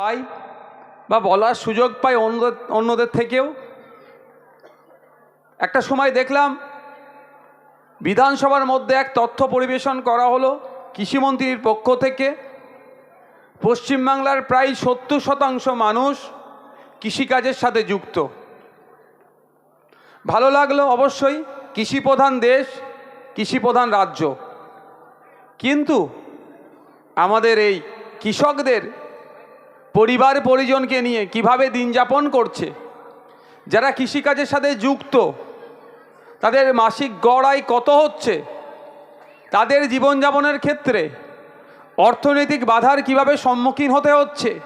পাই বা বলার সুযোগ পাই অন্য, অন্যদের থেকেও। একটা সময় দেখলাম, বিধানসভার মধ্যে এক তথ্য পরিবেশন করা হলো কৃষিমন্ত্রীর পক্ষ থেকে। পশ্চিমবাংলার প্রায় সত্তর শতাংশ মানুষ কৃষিকাজের সাথে যুক্ত। ভালো লাগল অবশ্যই, কৃষিপ্রধান দেশ, কৃষিপ্রধান রাজ্য। কিন্তু আমাদের এই কৃষকদের পরিবার পরিজনকে নিয়ে কীভাবে দিন যাপন করছে? যারা কৃষিকাজের সাথে যুক্ত, তাদের মাসিক গড় আয় কত হচ্ছে? তাদের জীবনযাপনের ক্ষেত্রে অর্থনৈতিক বাধার কীভাবে সম্মুখীন হতে হচ্ছে?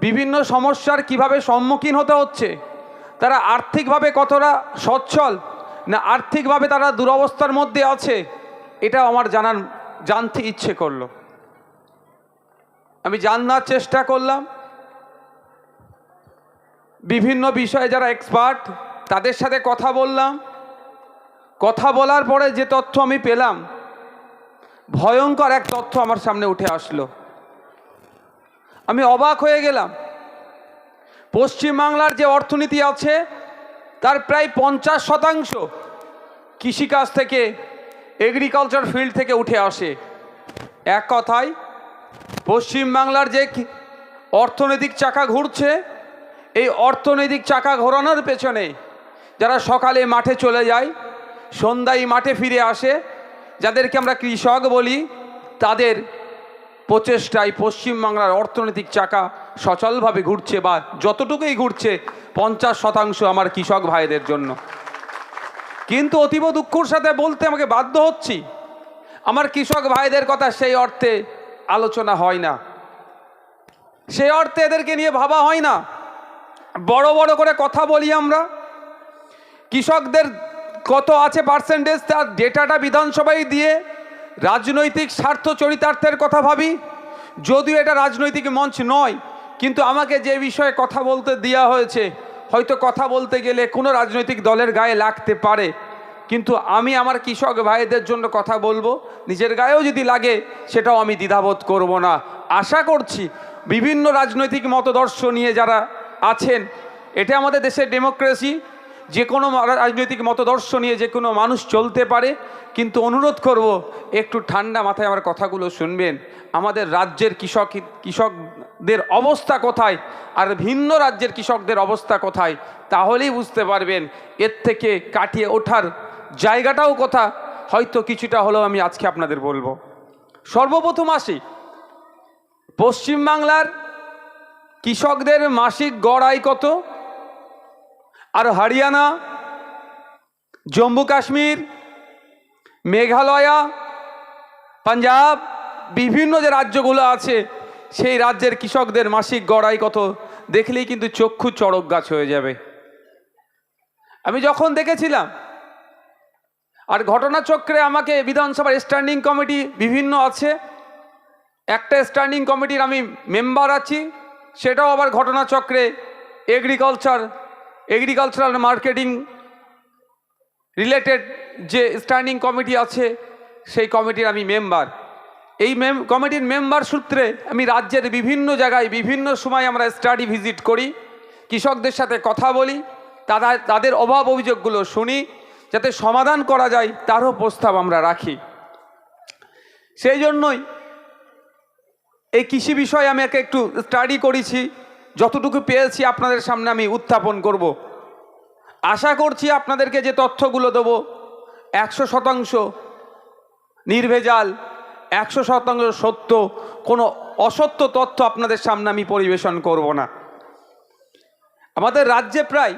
বিভিন্ন সমস্যার কীভাবে সম্মুখীন হতে হচ্ছে? তারা আর্থিকভাবে কতটা সচ্ছল না আর্থিকভাবে তারা দুরবস্থার মধ্যে আছে? এটা আমার জানার, জানতে ইচ্ছে করল। আমি জানার চেষ্টা করলাম। বিভিন্ন বিষয়ে যারা এক্সপার্ট তাদের সাথে কথা বললাম। কথা বলার পরে যে তথ্য আমি পেলাম, ভয়ঙ্কর এক তথ্য আমার সামনে উঠে আসলো। আমি অবাক হয়ে গেলাম। পশ্চিমবাংলার যে অর্থনীতি আছে, তার প্রায় পঞ্চাশ শতাংশ কৃষিকাজ থেকে এগ্রিকালচার ফিল্ড থেকে উঠে আসে। এক কথায় পশ্চিমবাংলার যে অর্থনৈতিক চাকা ঘুরছে, এই অর্থনৈতিক চাকা ঘোরানোর পেছনে যারা সকালে মাঠে চলে যায়, সন্ধ্যায় মাঠে ফিরে আসে, যাদেরকে আমরা কৃষক বলি, তাদের প্রচেষ্টায় পশ্চিমবাংলার অর্থনৈতিক চাকা সচলভাবে ঘুরছে বা যতটুকুই ঘুরছে, পঞ্চাশ শতাংশ আমার কৃষক ভাইদের জন্য। কিন্তু অতীব দুঃখর সাথে বলতে আমাকে বাধ্য হচ্ছি, আমার কৃষক ভাইদের কথা সেই অর্থে আলোচনা হয় না। সে অর্থে এদেরকে নিয়ে ভাবা হয় না। বড় বড় করে কথা বলি আমরা। কৃষকদের কত আছে পার্সেন্টেজ তার ডেটাটা বিধানসভায় দিয়ে রাজনৈতিক স্বার্থ চরিতার্থের কথা ভাবি। যদিও এটা রাজনৈতিক মঞ্চ নয়, কিন্তু আমাকে যে বিষয়ে কথা বলতে দেওয়া হয়েছে, হয়তো কথা বলতে গেলে কোনো রাজনৈতিক দলের গায়ে লাগতে পারে। কিন্তু আমি আমার কৃষক ভাইদের জন্য কথা বলব। নিজের গায়েও যদি লাগে, সেটাও আমি দ্বিধাবোধ করব না। আশা করছি বিভিন্ন রাজনৈতিক মতদর্শ নিয়ে যারা আছেন, এটা আমাদের দেশের ডেমোক্রেসি। যে কোনো রাজনৈতিক মতদর্শ নিয়ে যে কোনো মানুষ চলতে পারে। কিন্তু অনুরোধ করব, একটু ঠান্ডা মাথায় আমার কথাগুলো শুনবেন। আমাদের রাজ্যের কৃষক, কৃষকদের অবস্থা কোথায়? আর ভিন্ন রাজ্যের কৃষকদের অবস্থা কোথায়? তাহলেই বুঝতে পারবেন, এর থেকে কাটিয়ে ওঠার জায়গাটাও কথা। হয়তো কিছুটা হলেও আমি আজকে আপনাদের বলব। সর্বপ্রথম আসি। পশ্চিমবাংলার কৃষকদের মাসিক গড় আয় কত? আর হরিয়ানা, জম্মু কাশ্মীর, মেঘালয়া, পাঞ্জাব, বিভিন্ন যে রাজ্যগুলো আছে, সেই রাজ্যের কৃষকদের মাসিক গড়াই কত? দেখলেই কিন্তু চক্ষু চড়ক গাছ হয়ে যাবে। আমি যখন দেখেছিলাম আর ঘটনাচক্রে আমাকে বিধানসভার স্ট্যান্ডিং কমিটি বিভিন্ন আছে। একটা স্ট্যান্ডিং কমিটির আমি মেম্বার আছি, সেটাও আবার ঘটনাচক্রে এগ্রিকালচার এগ্রিকালচারাল মার্কেটিং রিলেটেড যে স্ট্যান্ডিং কমিটি আছে, সেই কমিটির আমি মেম্বার এই মেম কমিটির মেম্বার সূত্রে আমি রাজ্যের বিভিন্ন জায়গায় বিভিন্ন সময় আমরা স্টাডি ভিজিট করি। কৃষকদের সাথে কথা বলি তাদের অভাব অভিযোগগুলো শুনি যাতে সমাধান করা যায়, তারও প্রস্তাব আমরা রাখি। সেই জন্যই এই কৃষি বিষয়ে আমি একে একটু স্টাডি করেছি, যতটুকু পেয়েছি আপনাদের সামনে আমি উত্থাপন করব। আশা করছি আপনাদেরকে যে তথ্যগুলো দেবো, একশো শতাংশ নির্ভেজাল, একশো শতাংশ সত্য, কোনো অসত্য তথ্য আপনাদের সামনে আমি পরিবেশন করব না। আমাদের রাজ্যে প্রায়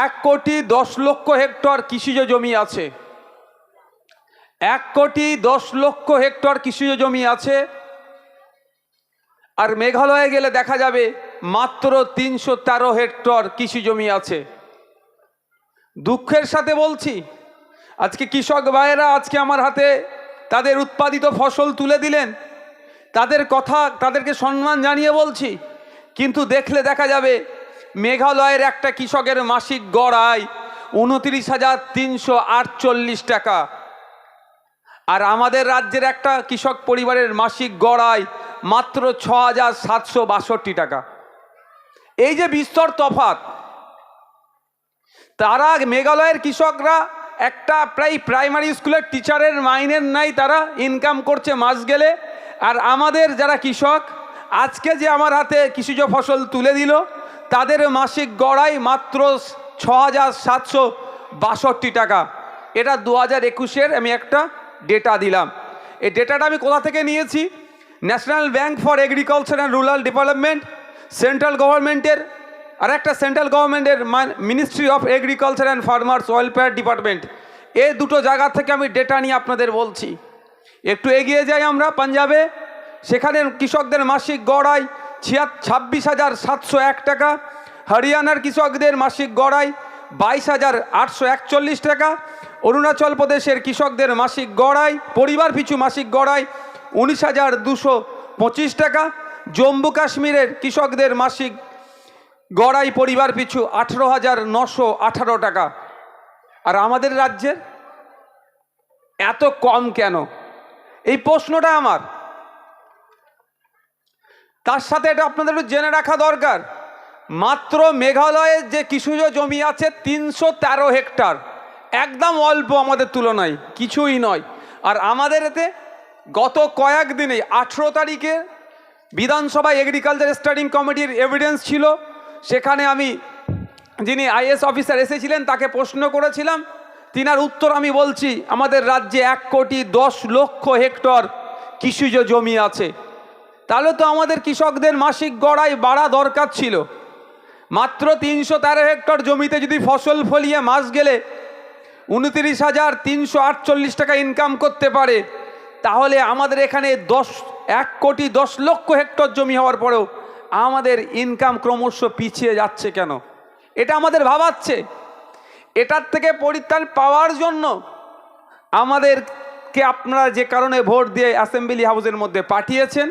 এক কোটি দশ লক্ষ হেক্টর কৃষিজ জমি আছে। এক কোটি দশ লক্ষ হেক্টর কৃষিজ জমি আছে। আর মেঘালয়ে গেলে দেখা যাবে মাত্র তিনশো তেরো হেক্টর কৃষি জমি আছে। দুঃখের সাথে বলছি, আজকে কৃষক ভাইয়েরা আজকে আমার হাতে তাদের উৎপাদিত ফসল তুলে দিলেন। তাদের কথা, তাদেরকে সম্মান জানিয়ে বলছি, কিন্তু দেখলে দেখা যাবে মেঘালয়ের একটা কৃষকের মাসিক গড় আয় উনত্রিশ হাজার তিনশো আটচল্লিশ টাকা। আর আমাদের রাজ্যের একটা কৃষক পরিবারের মাসিক গড় আয় মাত্র ছ হাজার সাতশো বাষট্টি টাকা। এই যে বিস্তর তফাত তারা মেঘালয়ের কৃষকরা একটা প্রায় প্রাইমারি স্কুলের টিচারের মাইনের নাই, তারা ইনকাম করছে মাস গেলে। আর আমাদের যারা কৃষক, আজকে যে আমার হাতে কৃষিজ ফসল তুলে দিল তাদের মাসিক গড়াই মাত্র ছ হাজার সাতশো বাষট্টি টাকা। এটা দু হাজার একুশের আমি একটা ডেটা দিলাম। এই ডেটাটা আমি কোথা থেকে নিয়েছি? National bank for agriculture and rural development central গভর্নমেন্টের আর একটা সেন্ট্রাল গভর্নমেন্টের ministry of agriculture and farmers welfare department এই দুটো জায়গা থেকে আমি ডেটা নিয়ে আপনাদের বলছি। একটু এগিয়ে যাই আমরা পাঞ্জাবে। সেখানে কৃষকদের মাসিক গড়াই ছিয়া ছাব্বিশ হাজার সাতশো এক টাকা, হরিয়ানার কৃষকদের মাসিক গড়াই বাইশ হাজার আটশো একচল্লিশ টাকা, অরুণাচল প্রদেশের কৃষকদের মাসিক গড়াই, পরিবার পিছু মাসিক গড়াই উনিশ হাজার দুশো পঁচিশ টাকা, জম্মু কাশ্মীরের কৃষকদের মাসিক গড়াই পরিবার পিছু আঠেরো হাজার নশো আঠারো টাকা। আর আমাদের রাজ্যের এত কম কেন? এই প্রশ্নটা আমার। তার সাথে এটা আপনাদের একটু জেনে রাখা দরকার। মাত্র মেঘালয়ের যে কৃষিজ জমি আছে, তিনশো তেরো হেক্টর। একদম অল্প আমাদের তুলনায়, কিছুই নয়। আর আমাদের এতে গত কয়েক দিনে আঠেরো তারিখে বিধানসভা এগ্রিকালচার স্টাডিং কমিটির এভিডেন্স ছিল। সেখানে আমি যিনি আইএস অফিসার এসেছিলেন, তাকে প্রশ্ন করেছিলাম। তিনার উত্তর আমি বলছি, আমাদের রাজ্যে এক কোটি দশ লক্ষ হেক্টর কৃষিজ জমি আছে। তাহলে তো আমাদের কৃষকদের মাসিক গড়াই বাড়া দরকার ছিল। মাত্র তিনশো তেরো হেক্টর জমিতে যদি ফসল ফলিয়ে মাস গেলে উনতিরিশ হাজার তিনশো আটচল্লিশ টাকা ইনকাম করতে পারে। তাহলে আমাদের এখানে দশ, এক কোটি দশ লক্ষ হেক্টর জমি হওয়ার পরেও আমাদের ইনকাম ক্রমশ পিছিয়ে যাচ্ছে কেন? এটা আমাদের ভাবাচ্ছে। এটার থেকে পরিত্রাণ পাওয়ার জন্য আমাদেরকে আপনারা যে কারণে ভোট দিয়ে অ্যাসেম্বলি হাউসের মধ্যে পাঠিয়েছেন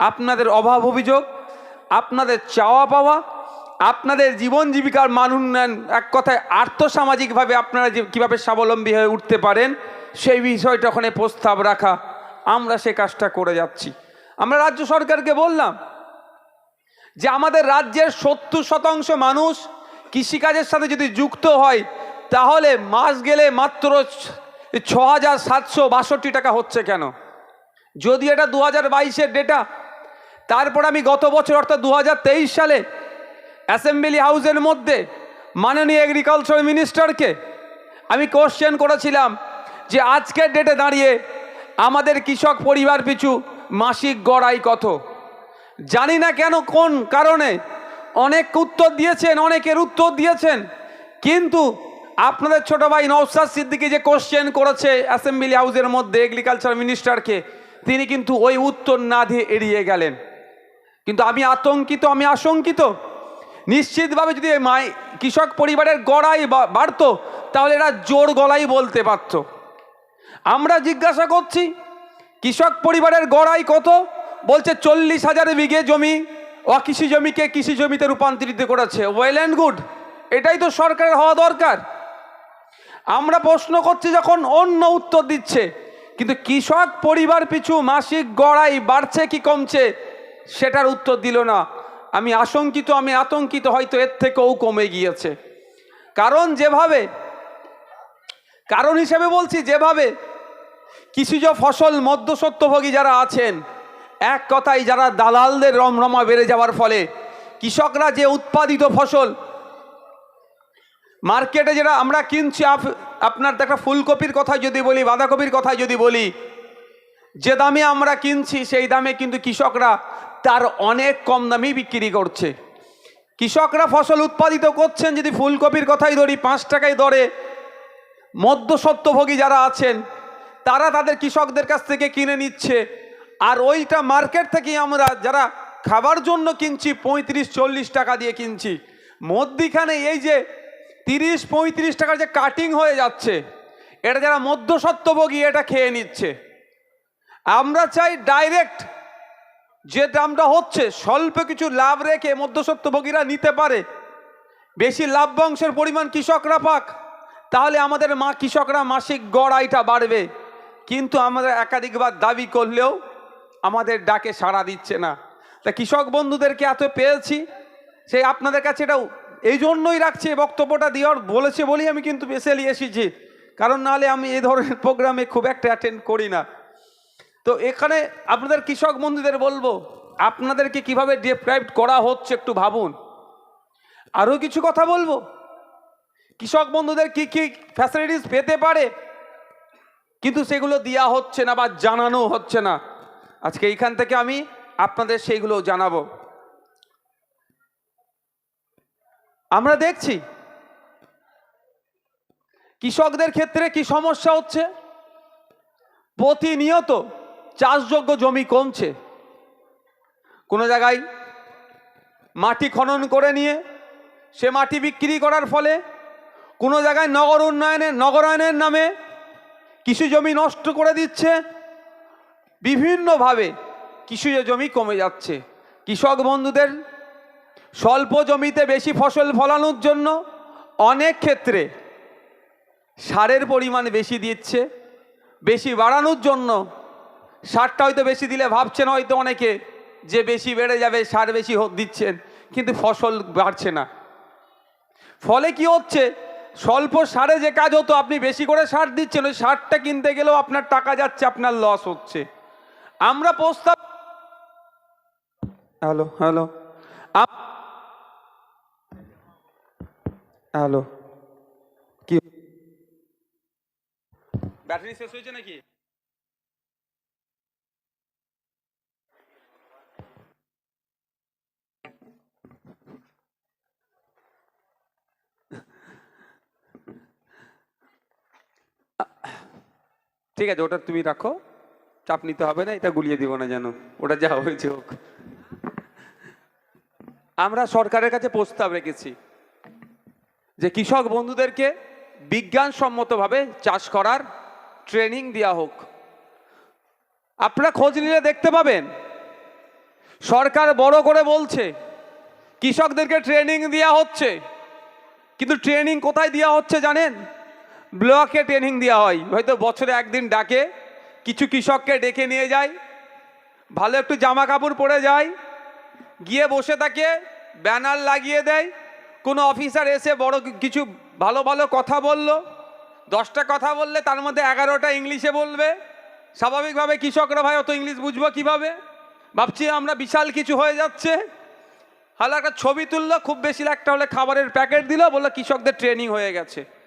আপনাদের অভাব অভিযোগ, আপনাদের চাওয়া পাওয়া, আপনাদের জীবন জীবিকার মান উন্নয়ন, এক কথায় আর্থসামাজিকভাবে আপনারা যে কীভাবে স্বাবলম্বী হয়ে উঠতে পারেন, সেই বিষয়টা ওখানে প্রস্তাব রাখা, আমরা সে কাজটা করে যাচ্ছি। আমরা রাজ্য সরকারকে বললাম যে আমাদের রাজ্যের সত্তর শতাংশ মানুষ কৃষিকাজের সাথে যদি যুক্ত হয়, তাহলে মাস গেলে মাত্র ছ হাজার সাতশো বাষট্টি টাকা হচ্ছে কেন? যদি এটা দু হাজার বাইশের ডেটা তারপর আমি গত বছর, অর্থাৎ দু হাজার তেইশ সালে অ্যাসেম্বলি হাউসের মধ্যে মাননীয় এগ্রিকালচার মিনিস্টারকে আমি কোশ্চেন করেছিলাম যে আজকের ডেটে দাঁড়িয়ে আমাদের কৃষক পরিবার পিছু মাসিক গড়াই কত? জানি না কেন, কোন কারণে। অনেক উত্তর দিয়েছেন, অনেকের উত্তর দিয়েছেন। কিন্তু আপনাদের ছোট ভাই নৌসাদ সিদ্দিকি যে কোশ্চেন করেছে অ্যাসেম্বলি হাউসের মধ্যে এগ্রিকালচার মিনিস্টারকে তিনি কিন্তু ওই উত্তর না দিয়ে এড়িয়ে গেলেন। কিন্তু আমি আতঙ্কিত, আমি আশঙ্কিত। নিশ্চিতভাবে যদি মাই, কৃষক পরিবারের গড়াই বাড়তো, তাহলে এরা জোর গলাই বলতে পারত। আমরা জিজ্ঞাসা করছি, কৃষক পরিবারের গড়াই কত? বলছে চল্লিশ হাজার বিঘে জমি, অকৃষি জমিকে কৃষি জমিতে রূপান্তরিত করেছে। ওয়েল অ্যান্ড গুড এটাই তো সরকারের হওয়া দরকার। আমরা প্রশ্ন করছি যখন অন্য উত্তর দিচ্ছে, কিন্তু কৃষক পরিবার পিছু মাসিক গড়াই বাড়ছে কি কমছে? সেটার উত্তর দিল না। আমি আশঙ্কিত, আমি আতঙ্কিত, হয়তো এর থেকেও কমে গিয়েছে। কারণ যেভাবে, কারণ হিসেবে বলছি যেভাবে কৃষিজ ফসল মধ্যসত্ত্বভোগী যারা আছেন, এক কথায় যারা দালালদের রমরমা বেড়ে যাওয়ার ফলে, কৃষকরা যে উৎপাদিত ফসল, মার্কেটে যেটা আমরা কিনছি, আপ- আপনার একটা ফুলকপির কথা যদি বলি, বাঁধাকপির কথা যদি বলি, যে দামে আমরা কিনছি, সেই দামে কিন্তু কৃষকরা তার অনেক কম দামেই বিক্রি করছে। কৃষকরা ফসল উৎপাদিত করছেন, যদি ফুলকপির কথাই ধরি, পাঁচ টাকায় দরে। মধ্যসত্ত্বভোগী যারা আছেন, তারা তাদের কৃষকদের কাছ থেকে কিনে নিচ্ছে। আর ওইটা মার্কেট থেকে আমরা যারা খাবার জন্য কিনছি, পঁয়ত্রিশ, চল্লিশ টাকা দিয়ে কিনছি, মধ্যিখানে এই যে তিরিশ, পঁয়ত্রিশ টাকার যে কাটিং হয়ে যাচ্ছে, এটা যারা মধ্যসত্ত্বভোগী এটা খেয়ে নিচ্ছে। আমরা চাই ডাইরেক্ট যে দামটা হচ্ছে, স্বল্প কিছু লাভ রেখে মধ্যসত্ত্বভোগীরা নিতে পারে। বেশি লাভ্যাংশের পরিমাণ কৃষকরা পাক, তাহলে আমাদের মা কৃষকরা মাসিক গড় আয়টা বাড়বে। কিন্তু আমরা একাধিকবার দাবি করলেও আমাদের ডাকে সাড়া দিচ্ছে না। তা কৃষক বন্ধুদেরকে এত পেয়েছি, সেই আপনাদের কাছে এটাও এই জন্যই রাখছি বক্তব্যটা দেওয়ার বলেছে বলেই আমি কিন্তু বেসেলি এসেছি। কারণ নাহলে আমি এই ধরনের প্রোগ্রামে খুব একটা অ্যাটেন্ড করি না। তো এখানে আপনাদের কৃষক বন্ধুদের বলব, আপনাদেরকে কীভাবে ডিপ্রাইভড করা হচ্ছে একটু ভাবুন। আরও কিছু কথা বলব? কৃষক বন্ধুদের কি কি ফ্যাসিলিটিস পেতে পারে? কিন্তু সেগুলো দেওয়া হচ্ছে না বা জানানো হচ্ছে না। আজকে এইখান থেকে আমি আপনাদের সেইগুলো জানাব। আমরা দেখছি, কৃষকদের ক্ষেত্রে কি সমস্যা হচ্ছে? প্রতিনিয়ত চাষযোগ্য জমি কমছে। কোনো জায়গায় মাটি খনন করে নিয়ে সে মাটি বিক্রি করার ফলে কোনো জায়গায় নগর উন্নয়নের নগরায়নের নামে কৃষি জমি নষ্ট করে দিচ্ছে। বিভিন্নভাবে কৃষি জমি কমে যাচ্ছে। কৃষক বন্ধুদের স্বল্প জমিতে বেশি ফসল ফলানোর জন্য অনেক ক্ষেত্রে সারের পরিমাণ বেশি দিচ্ছে, বেশি বাড়ানোর জন্য সারটা হয়তো বেশি দিলে ভাবছেন হয়তো অনেকে যে বেশি বেড়ে যাবে, সার বেশি দিচ্ছেন, কিন্তু ফসল বাড়ছে না। ফলে কি হচ্ছে? স্বল্প সারে যে কাজ হতো, আপনি বেশি করে সার দিচ্ছেন, ওই সারটা কিনতে গেলেও আপনার টাকা যাচ্ছে, আপনার লস হচ্ছে। আমরা প্রস্তাব হ্যালো হ্যালো। হ্যালো। কি ব্যাটারি শেষ হয়েছে নাকি? ঠিক আছে, ওটা তুমি রাখো। চাপ নিতে হবে না, এটা গুলিয়ে দিব না যেন। ওটা যা হয়েছে হোক। আমরা সরকারের কাছে প্রস্তাব রেখেছি যে কৃষক বন্ধুদেরকে বিজ্ঞানসম্মতভাবে চাষ করার ট্রেনিং দেওয়া হোক। আপনারা খোঁজ নিলে দেখতে পাবেন, সরকার বড় করে বলছে, কৃষকদেরকে ট্রেনিং দেওয়া হচ্ছে। কিন্তু ট্রেনিং কোথায় দেওয়া হচ্ছে জানেন? ব্লকে ট্রেনিং দেওয়া হয়। হয়তো বছরে একদিন ডাকে, কিছু কৃষককে ডেকে নিয়ে যায়, ভালো একটু জামা কাপড় পরে যায়, গিয়ে বসে থাকে, ব্যানার লাগিয়ে দেয়, কোনো অফিসার এসে বড় কিছু ভালো ভালো কথা বলল, দশটা কথা বললে তার মধ্যে এগারোটা ইংলিশে বলবে, স্বাভাবিকভাবে কৃষকরা ভাই অত ইংলিশ বুঝব কীভাবে? ভাবছি আমরা বিশাল কিছু হয়ে যাচ্ছে। হালো একটা ছবি তুললো, খুব বেশি একটা হলে খাবারের প্যাকেট দিল, বলল কৃষকদের ট্রেনিং হয়ে গেছে।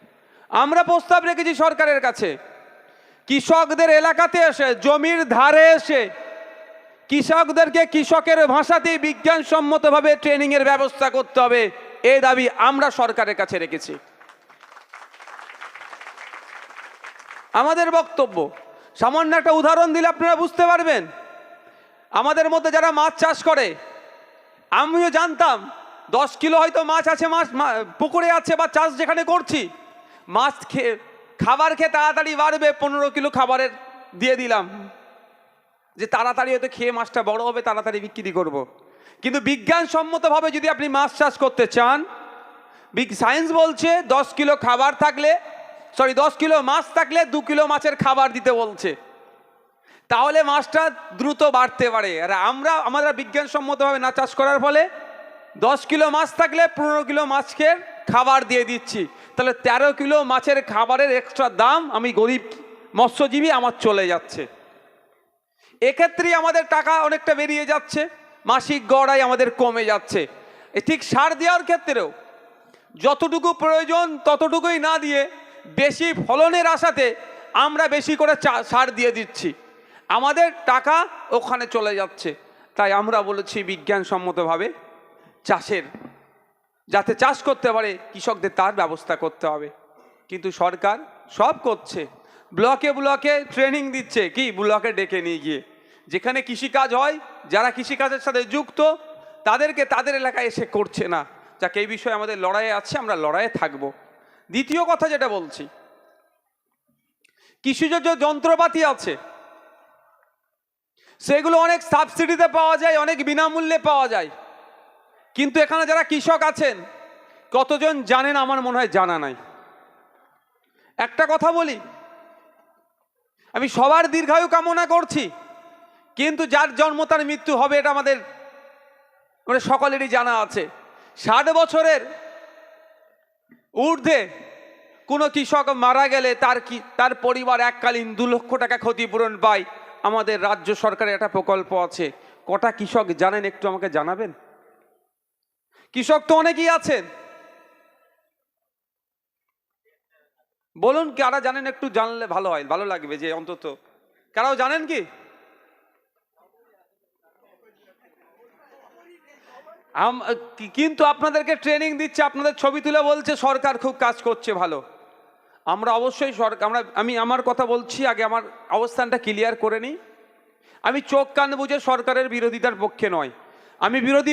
আমরা প্রস্তাব রেখেছি সরকারের কাছে। কৃষকদের এলাকাতে এসে, জমির ধারে এসে, কৃষকদেরকে কৃষকের ভাষাতেই বিজ্ঞানসম্মতভাবে ট্রেনিংয়ের ব্যবস্থা করতে হবে এই দাবি আমরা সরকারের কাছে রেখেছি। আমাদের বক্তব্য, সামান্য একটা উদাহরণ দিলে আপনারা বুঝতে পারবেন। আমাদের মধ্যে যারা মাছ চাষ করে, আমিও জানতাম, দশ কিলো হয়তো মাছ আছে, মাছ পুকুরে আছে বা চাষ যেখানে করছি মাছ খেয়ে খাবার খেয়ে তাড়াতাড়ি বাড়বে, পনেরো কিলো খাবারের দিয়ে দিলাম। যে তাড়াতাড়ি হয়তো খেয়ে মাছটা বড় হবে, তাড়াতাড়ি বিক্রি করব। কিন্তু বিজ্ঞানসম্মতভাবে যদি আপনি মাছ চাষ করতে চান, বিগ সায়েন্স বলছে দশ কিলো খাবার থাকলে, সরি, দশ কিলো মাছ থাকলে দু কিলো মাছের খাবার দিতে বলছে। তাহলে মাছটা দ্রুত বাড়তে পারে। আর আমরা আমরা বিজ্ঞানসম্মতভাবে না চাষ করার ফলে দশ কিলো মাছ থাকলে পনেরো কিলো মাছকে খাবার দিয়ে দিচ্ছি। তাহলে তেরো কিলো মাছের খাবারের এক্সট্রা দাম আমি গরিব মৎস্যজীবী আমার চলে যাচ্ছে। এক্ষেত্রেই আমাদের টাকা অনেকটা বেরিয়ে যাচ্ছে, মাসিক গড়াই আমাদের কমে যাচ্ছে। ঠিক সার দেওয়ার ক্ষেত্রেও যতটুকু প্রয়োজন ততটুকুই না দিয়ে বেশি ফলনের আশাতে আমরা বেশি করে সার দিয়ে দিচ্ছি। আমাদের টাকা ওখানে চলে যাচ্ছে। তাই আমরা বলেছি বিজ্ঞানসম্মতভাবে চাষের যাতে চাষ করতে পারে, কৃষকদের তার ব্যবস্থা করতে হবে। কিন্তু সরকার সব করছে। ব্লকে ব্লকে ট্রেনিং দিচ্ছে। কি? ব্লকে ডেকে নিয়ে গিয়ে। যেখানে কৃষিকাজ হয়, যারা কৃষিকাজের সাথে যুক্ত, তাদেরকে তাদের এলাকায় এসে করছে না। যাকে, এই বিষয়ে আমাদের লড়াইয়ে আছে, আমরা লড়াইয়ে থাকব। দ্বিতীয় কথা যেটা বলছি, কৃষিজ যন্ত্রপাতি আছে, সেগুলো অনেক সাবসিডিতে পাওয়া যায়, অনেক বিনামূল্যে পাওয়া যায়। কিন্তু এখানে যারা কৃষক আছেন, কতজন জানেন আমার মনে হয় জানা নাই। একটা কথা বলি, আমি সবার দীর্ঘায়ু কামনা করছি, কিন্তু যার জন্ম তার মৃত্যু হবে এটা আমাদের মানে সকলেরই জানা আছে। ষাট বছরের ঊর্ধ্বে কোনো কৃষক মারা গেলে তার কি, তার পরিবার এককালীন দু লক্ষ টাকা ক্ষতিপূরণ পায়। আমাদের রাজ্য সরকারের একটা প্রকল্প আছে। কটা কৃষক জানেন একটু আমাকে জানাবেন? কৃষক তো অনেকেই আছেন। বলুন, কারা জানেন একটু জানলে ভালো হয়, ভালো লাগবে যে অন্তত। কারাও জানেন কি? কিন্তু আপনাদেরকে ট্রেনিং দিচ্ছে, আপনাদের ছবি তুলে বলছে, সরকার খুব কাজ করছে ভালো। আমরা অবশ্যই সরকার আমরা, আমি আমার কথা বলছি, আগে আমার অবস্থানটা ক্লিয়ার করে নিই। আমি চোখ কান বুঝে সরকারের বিরোধিতার পক্ষে নয়। আমি বিরোধী